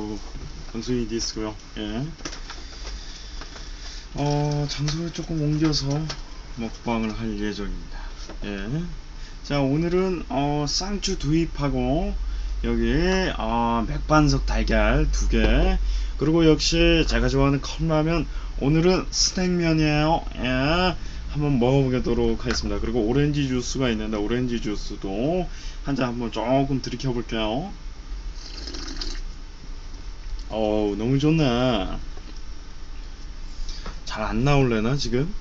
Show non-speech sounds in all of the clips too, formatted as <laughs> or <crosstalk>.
어우, 방송이 디스고요. 예. 어, 장소를 조금 옮겨서 먹방을 할 예정입니다. 예. 자, 오늘은, 어, 쌍추 두입하고, 여기에, 어, 맥반석 달걀 두 개, 그리고 역시 제가 좋아하는 컵라면, 오늘은 스낵면이에요. 예. 한번 먹어보도록 하겠습니다. 그리고 오렌지 주스가 있는데, 오렌지 주스도 한 잔 한번 조금 들이켜 볼게요. 어우, 너무 좋네. 잘 안 나올래나, 지금?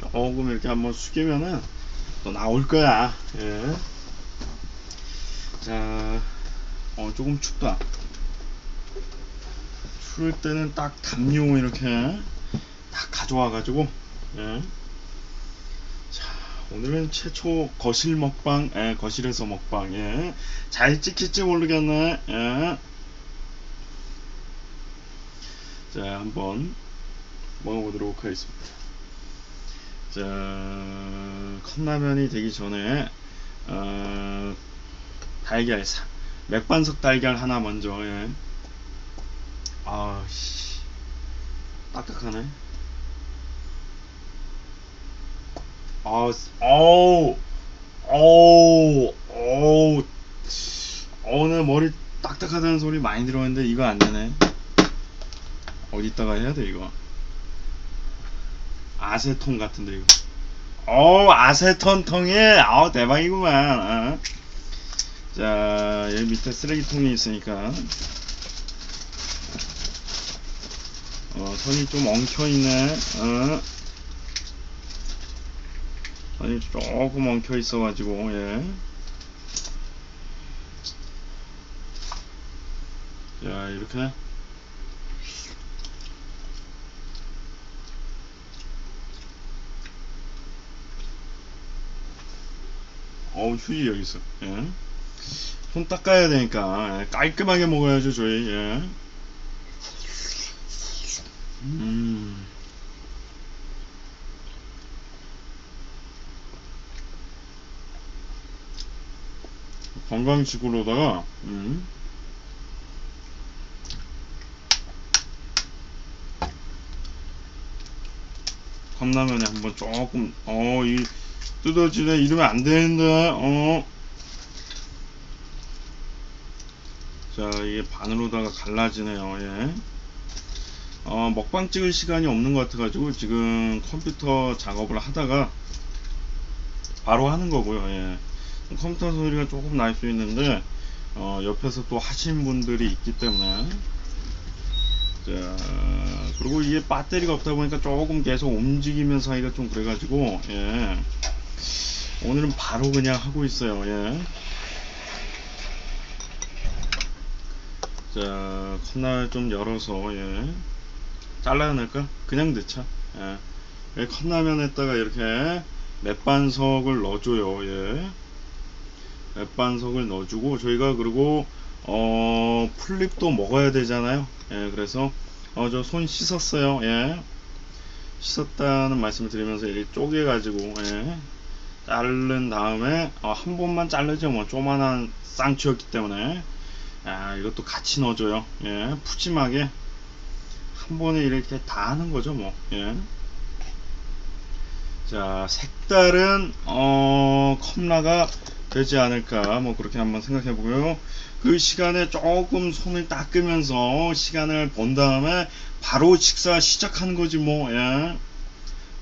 조금 이렇게 한번 숙이면은 또 나올 거야. 예. 자, 어, 조금 춥다. 추울 때는 딱 담요 이렇게 딱 가져와 가지고, 예. 자, 오늘은 최초 거실 먹방, 예, 거실에서 먹방, 예. 잘 찍힐지 모르겠네, 예. 자, 한번 먹어보도록 하겠습니다. 자, 컵라면이 되기 전에, 어, 달걀, 사, 맥반석 달걀 하나 먼저, 예. 아, 씨. 딱딱하네. 아, 어우, 어우, 어우, 오늘 머리 딱딱하다는 소리 많이 들었는데 이거 안 되네. 어디다가 해야 돼 이거? 아세톤 같은데 이거. 어 아세톤 통에 아 대박이구만. 어. 자 여기 밑에 쓰레기통이 있으니까 어 선이 좀 엉켜 있네. 어. 선이 조금 엉켜 있어 가지고 예. 자 이렇게. 어우 휴지 여기 있어. 예. 손 닦아야 되니까 예, 깔끔하게 먹어야죠 저희. 예. 음. 건강식으로다가 음. 컵라면에 한번 조금 어이 뜯어지네 이러면 안 되는데 어. 자 이게 반으로다가 갈라지네요 예. 어, 먹방 찍을 시간이 없는 것 같아 가지고 지금 컴퓨터 작업을 하다가 바로 하는 거고요 예. 컴퓨터 소리가 조금 날 수 있는데 어, 옆에서 또 하신 분들이 있기 때문에 자 그리고 이게 배터리가 없다 보니까 조금 계속 움직이면서 하기가 좀 그래가지고 예. 오늘은 바로 그냥 하고 있어요. 예. 자, 컵라면 좀 열어서 예. 잘라낼까? 그냥 넣자. 예. 예, 컵라면에다가 이렇게 맥반석을 넣어줘요. 예. 맥반석을 넣어주고 저희가 그리고 어 풀립도 먹어야 되잖아요. 예, 그래서 어 저 손 씻었어요. 예. 씻었다는 말씀을 드리면서 이렇게 쪼개 가지고 예. 자른 다음에 어, 한 번만 자르죠. 뭐 조만한 쌍추였기 때문에. 아, 이것도 같이 넣어줘요. 예, 푸짐하게. 한 번에 이렇게 다 하는 거죠 뭐. 예. 자 색다른 어, 컵라가 되지 않을까. 뭐 그렇게 한번 생각해 보고요. 그 시간에 조금 손을 닦으면서 시간을 본 다음에 바로 식사 시작하는 거지 뭐. 예.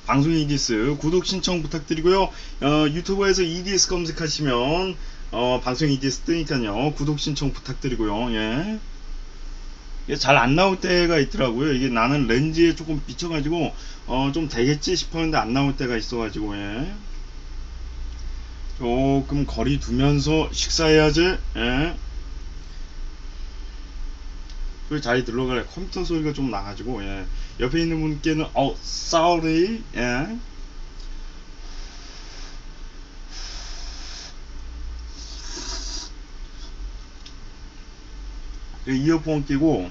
방송 EDS 구독 신청 부탁드리고요. 어, 유튜브에서 EDS 검색하시면 어, 방송 EDS 뜨니까요. 구독 신청 부탁드리고요. 예. 이게 잘안 나올 때가 있더라고요. 이게 나는 렌즈에 조금 비춰가지고 어, 좀 되겠지 싶었는데 안 나올 때가 있어가지고 예. 조금 거리 두면서 식사해야지. 예. 소리 잘 들러가래. 컴퓨터 소리가 좀 나가지고, 예. 옆에 있는 분께는, 어, sorry, 예. 그 이어폰 끼고,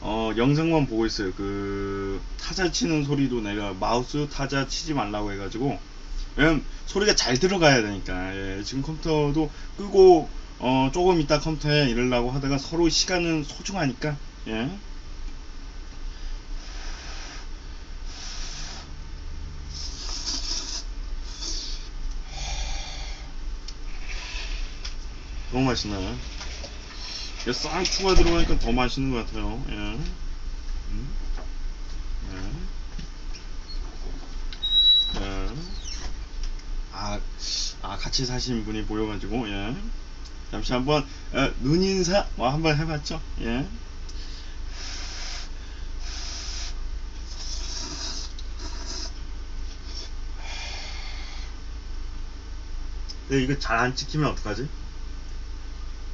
어, 영상만 보고 있어요. 그, 타자 치는 소리도 내가 마우스 타자 치지 말라고 해가지고, 왜냐면 소리가 잘 들어가야 되니까, 예. 지금 컴퓨터도 끄고, 어 조금 이따 컴퓨터에 이러려고 하다가 서로 시간은 소중하니까 예. 너무 맛있나요? 쌍추가 들어가니까 더 맛있는 것 같아요. 예. 음. 예. 예. 아, 아, 같이 사신 분이 보여가지고, 예. 잠시 한번, 어, 눈인사, 뭐, 한번 해봤죠? 예. 근데 이거 잘 안 찍히면 어떡하지?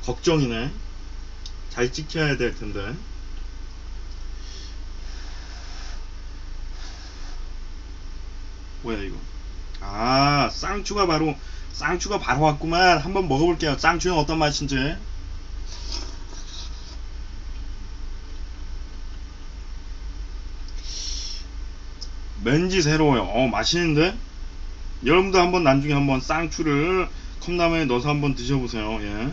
걱정이네. 잘 찍혀야 될 텐데. 뭐야 이거? 아 쌍추가 바로 쌍추가 바로 왔구만. 한번 먹어볼게요. 쌍추는 어떤 맛인지. 왠지 새로워요. 어 맛있는데? 여러분도 한번 나중에 한번 쌍추를 컵라면에 넣어서 한번 드셔보세요. 예.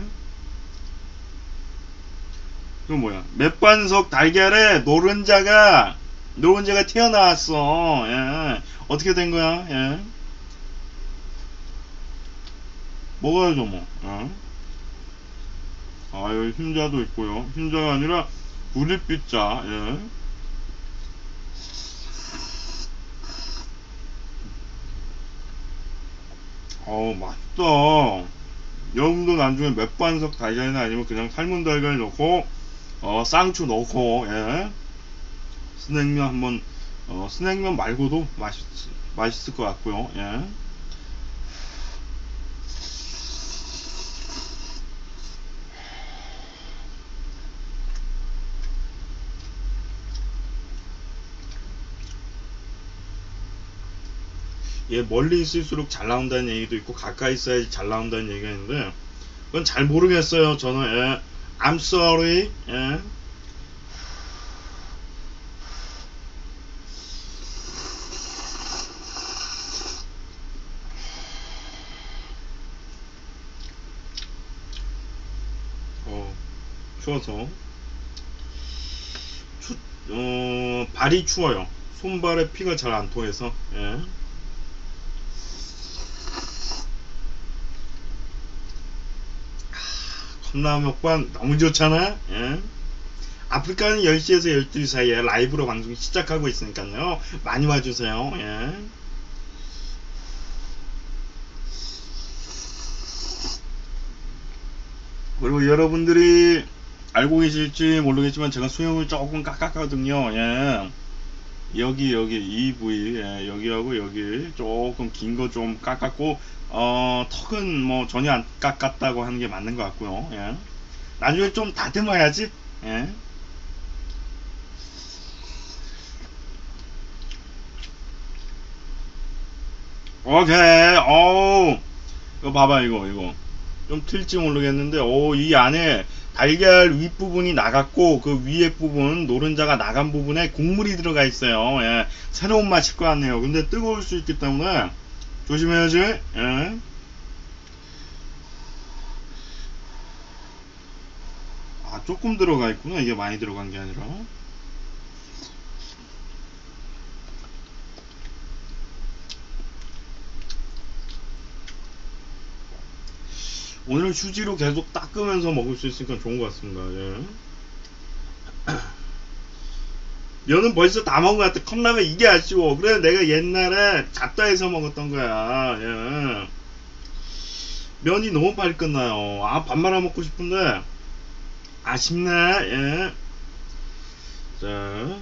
이거 뭐야? 맥반석 달걀에 노른자가 노른자가 튀어나왔어. 예. 어떻게 된 거야? 예. 먹어야죠 뭐. 예. 아 여기 흰자도 있고요. 흰자가 아니라 구릿빛자. 예. 어우 맛있다. 여러분도 나중에 맥반석 달걀이나 아니면 그냥 삶은 달걀 넣고 어, 쌍추 넣고 예. 스낵면 한번 어, 스낵면 말고도 맛있 맛있을 것 같고요. 예. 예, 멀리 있을수록 잘 나온다는 얘기도 있고 가까이 있어야지 잘 나온다는 얘기가 있는데 그건 잘 모르겠어요. 저는 예. I'm sorry. 예. 어, 추워서 추, 어, 발이 추워요. 손발에 피가 잘 안 통해서 예. 먹방 너무 좋잖아. 예? 아프리카는 10시에서 12시 사이에 라이브로 방송 시작하고 있으니까요. 많이 와주세요. 예. 그리고 여러분들이 알고 계실지 모르겠지만 제가 수영을 조금 깎았거든요. 예. 여기 여기 이 부위 예, 여기하고 여기 조금 긴 거 좀 깎았고 어 턱은 뭐 전혀 안 깎았다고 하는 게 맞는 것 같고요. 예. 나중에 좀 다듬어야지. 예. 오케이. 어우. 이거 봐봐 이거 이거. 좀 틀지 모르겠는데 오 이 안에 달걀 윗부분이 나갔고 그 위에 부분 노른자가 나간 부분에 국물이 들어가 있어요. 예. 새로운 맛일 것 같네요. 근데 뜨거울 수 있기 때문에 조심해야지. 예. 아 조금 들어가 있구나. 이게 많이 들어간 게 아니라. 오늘 휴지로 계속 닦으면서 먹을 수 있으니까 좋은 것 같습니다. 예. 면은 벌써 다 먹은 것 같아. 컵라면 이게 아쉬워. 그래, 내가 옛날에 잡다해서 먹었던 거야. 예. 면이 너무 빨리 끝나요. 아, 밥 말아 먹고 싶은데, 아쉽네. 예. 자.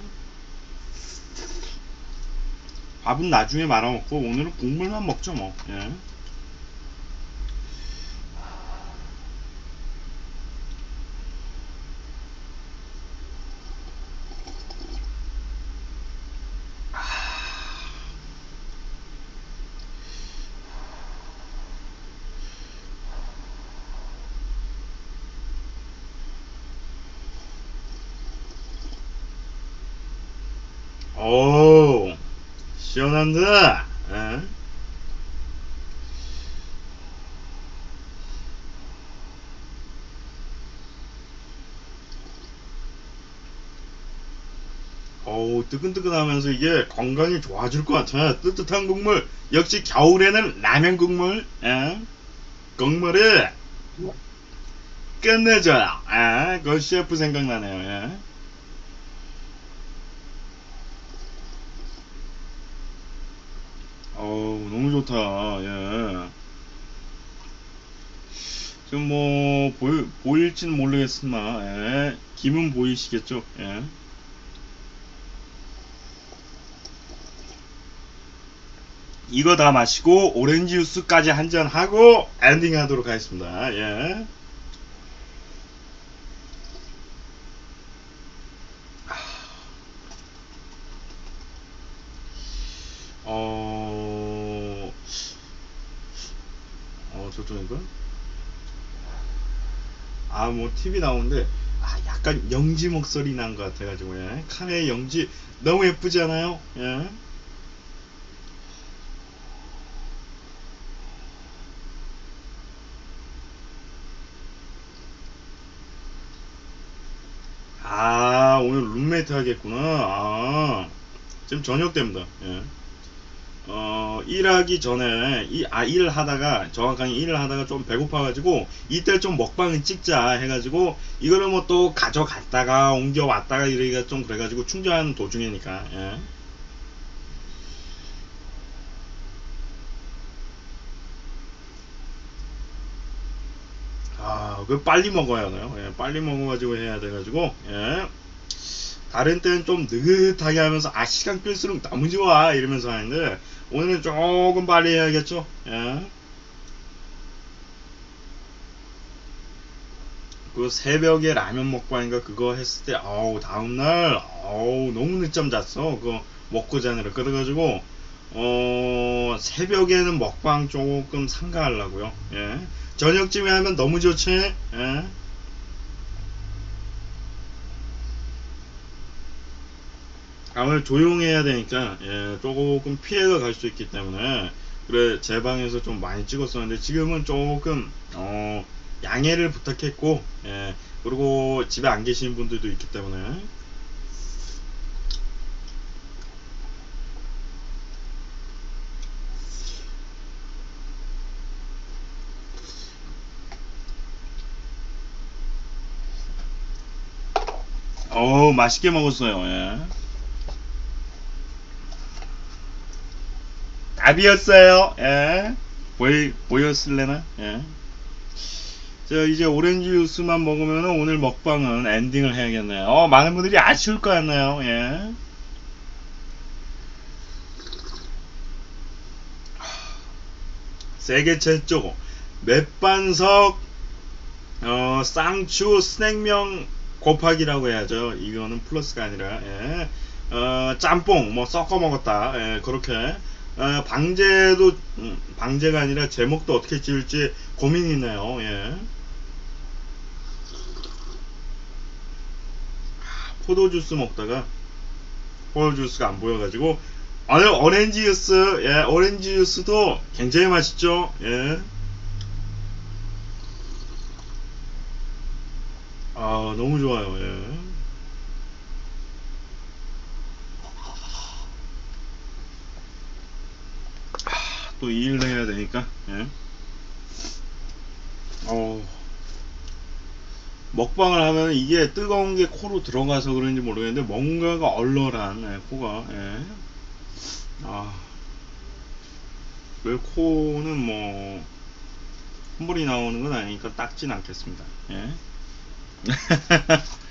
밥은 나중에 말아 먹고, 오늘은 국물만 먹죠, 뭐. 예. 오 시원한데 에? 어우 뜨끈뜨끈하면서 이게 건강이 좋아질 것 같아 뜨뜻한 국물 역시 겨울에는 라면 국물 에? 국물이 끝내줘요 아, 그 CF 생각나네요 에? 너무 좋다 예. 지금 뭐 보일, 보일진 모르겠으나 예. 김은 보이시겠죠 예. 이거 다 마시고 오렌지 주스까지 한잔 하고 엔딩 하도록 하겠습니다. 예. 어, 어, 저쪽인가? TV 나오는데, 아, 약간 영지 목소리 난 것 같아가지고, 예. 카메의 영지, 너무 예쁘지 않아요? 예. 아, 오늘 룸메이트 하겠구나. 아, 지금 저녁 됩니다. 예. 어, 일하기 전에, 이, 아, 일을 하다가, 정확하게 일을 하다가 좀 배고파가지고, 이때 좀 먹방을 찍자 해가지고, 이거를 뭐 또 가져갔다가, 옮겨왔다가 이러기가 좀 그래가지고 충전하는 도중이니까, 예. 아, 그 빨리 먹어야 하나요? 예, 빨리 먹어가지고 해야 돼가지고, 예. 다른 때는 좀 느긋하게 하면서, 아, 시간 끌수록 너무 좋아! 이러면서 하는데, 오늘은 조금 빨리 해야겠죠? 예. 그 새벽에 라면 먹방인가 그거 했을 때, 어우, 다음날, 어우, 너무 늦잠 잤어. 그거 먹고 자느라. 그래가지고, 어, 새벽에는 먹방 조금 삼가하려고요. 예. 저녁쯤에 하면 너무 좋지? 예. 아무래도 조용해야 되니까 예, 조금 피해가 갈 수 있기 때문에 그래 제 방에서 좀 많이 찍었었는데 지금은 조금 어, 양해를 부탁했고 예, 그리고 집에 안 계시는 분들도 있기 때문에 어 맛있게 먹었어요. 예. 답이었어요. 예. 보이, 보였을래나? 예. 자, 이제 오렌지 주스만 먹으면 오늘 먹방은 엔딩을 해야겠네요. 어, 많은 분들이 아쉬울 것 같네요. 예. 세계 최초 맥반석 어, 쌍추 스낵명 곱하기라고 해야죠. 이거는 플러스가 아니라 예. 어, 짬뽕 뭐 섞어 먹었다. 예, 그렇게 어, 방제도 음, 방제가 아니라 제목도 어떻게 지을지 고민이네요. 예. 포도 주스 먹다가 포도 주스가 안 보여가지고 오늘 오렌지 주스 예, 오렌지 주스도 굉장히 맛있죠. 예. 아 너무 좋아요. 예. 또이 일을 해야 되니까. 예. 어. 먹방을 하면 이게 뜨거운 게 코로 들어가서 그런지 모르겠는데 뭔가가 얼얼한 예, 코가. 예. 아. 왜 코는 뭐 콧물이 나오는 건 아니니까 닦진 않겠습니다. 예. <laughs>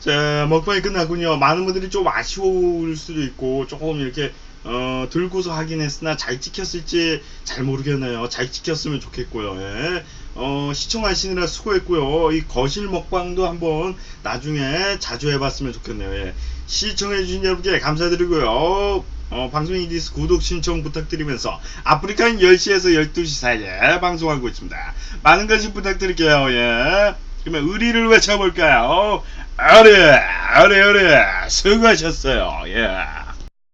자, 먹방이 끝났군요. 많은 분들이 좀 아쉬울 수도 있고, 조금 이렇게, 어, 들고서 하긴 했으나, 잘 찍혔을지 잘 모르겠네요. 잘 찍혔으면 좋겠고요. 예. 어, 시청하시느라 수고했고요. 이 거실 먹방도 한번 나중에 자주 해봤으면 좋겠네요. 예. 시청해주신 여러분께 감사드리고요. 어, 방송 이디스 구독 신청 부탁드리면서 아프리카인 10시에서 12시 사이에 방송하고 있습니다. 많은 관심 부탁드릴게요. 예. 그러면 의리를 외쳐볼까요? 어리, 어리, 어리, 수고하셨어요. 예.